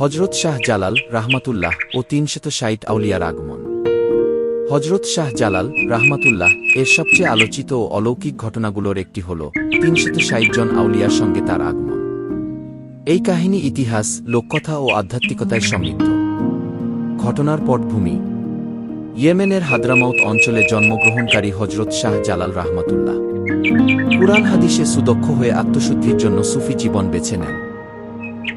হজরত শাহ জালাল রাহমাতুল্লাহ ও তিনশত ষাট আউলিয়ার আগমন। হজরত শাহ জালাল রাহমাতুল্লাহ এর সবচেয়ে আলোচিত ও অলৌকিক ঘটনাগুলোর একটি হল তিনশত ষাট জন আউলিয়ার সঙ্গে তার আগমন। এই কাহিনী ইতিহাস, লোককথা ও আধ্যাত্মিকতায় সমৃদ্ধ। ঘটনার পটভূমি। ইয়েমেনের হাদ্রামাউত অঞ্চলে জন্মগ্রহণকারী হজরত শাহ জালাল রাহমাতুল্লাহ। কুরআন হাদিসে সুদক্ষ হয়ে আত্মশুদ্ধির জন্য সুফি জীবন বেছে নেন।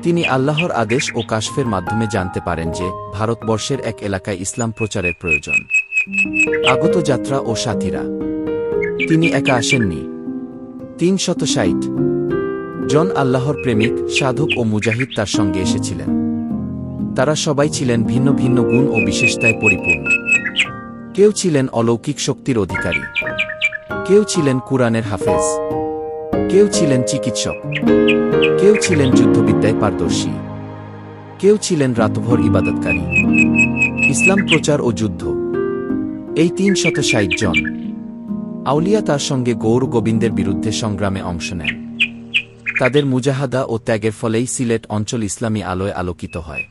তিনি আল্লাহর আদেশ ও কাশফের মাধ্যমে জানতে পারেন যে, ভারতবর্ষের এক এলাকায় ইসলাম প্রচারের প্রয়োজন। আগত যাত্রা ও সাথীরা। তিনি একা আসেননি। তিন শত ষাট জন আল্লাহর প্রেমিক, সাধক ও মুজাহিদ তার সঙ্গে এসেছিলেন। তারা সবাই ছিলেন ভিন্ন ভিন্ন গুণ ও বিশেষতায় পরিপূর্ণ। কেউ ছিলেন অলৌকিক শক্তির অধিকারী। কেউ ছিলেন কুরআনের হাফেজ। কেউ ছিলেন চিকিৎসক, কেউ ছিলেন যুদ্ধবিদ্যায় পারদর্শী, কেউ ছিলেন রাতভর ইবাদতকারী। ইসলাম প্রচার ও যুদ্ধ। এই তিন শত ষাট জন আউলিয়া তার সঙ্গে গৌর গোবিন্দের বিরুদ্ধে সংগ্রামে অংশ নেন। তাদের মুজাহাদা ও ত্যাগের ফলেই সিলেট অঞ্চল ইসলামী আলোয় আলোকিত হয়।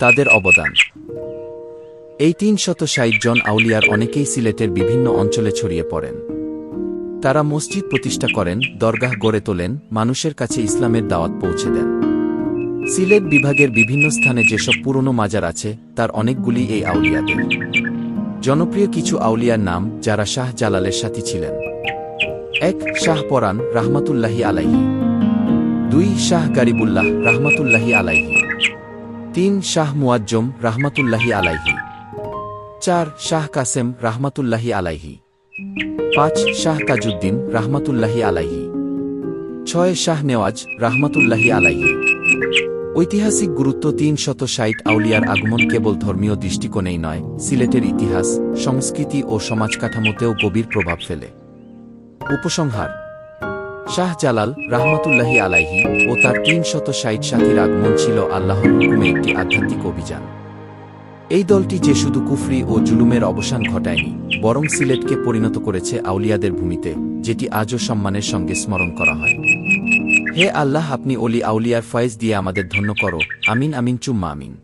তাদের অবদান। এই তিন শত ষাট জন আউলিয়ার অনেকেই সিলেটের বিভিন্ন অঞ্চলে ছড়িয়ে পড়েন। তারা মসজিদ প্রতিষ্ঠা করেন, দরগাহ গড়ে তোলেন, মানুষের কাছে ইসলামের দাওয়াত পৌঁছে দেন। সিলেট বিভাগের বিভিন্ন স্থানে যেসব পুরনো মাজার আছে, তার অনেকগুলি এই আউলিয়াদের। জনপ্রিয় কিছু আউলিয়ার নাম, যারা শাহ জালালের সাথী ছিলেন। এক, শাহ পরান রাহমাতুল্লাহি আলাইহি। দুই, শাহ গারিবুল্লাহ রাহমাতুল্লাহি আলাইহি। তিন, শাহ মুয়াজ্জম রাহমাতুল্লাহি আলাইহি। চার, শাহ কাসেম রাহমাতুল্লাহি আলাইহি। পাঁচ শাহ তাজউদ্দিন রাহমাতুল্লাহি আলাইহি। ছয় শাহ নেওয়াজ রাহমাতুল্লাহি আলাইহি। ঐতিহাসিক গুরুত্ব তিন শত ষাট আউলিয়ার আগমন কেবল ধর্মীয় দৃষ্টিকোণেই নয়, সিলেটের ইতিহাস, সংস্কৃতি ও সমাজ কাঠামোতেও গভীর প্রভাব ফেলে। উপসংহার, শাহ জালাল রাহমাতুল্লাহি আলাইহি ও তার তিন শত ষাট সাথীর আগমন ছিল আল্লাহর হুকুমে একটি আধ্যাত্মিক অভিযান। এই দলটি যে শুধু কুফরি ও জুলুমের অবসান ঘটায়নি, বরং সিলেটকে পরিণত করেছে আউলিয়াদের ভূমিতে, যেটি আজও সম্মানের সঙ্গে স্মরণ করা হয়। হে আল্লাহ, আপনি অলি আউলিয়ার ফয়েজ দিয়ে আমাদের ধন্য করো। আমিন আমিন, চুম্মা, আমিন।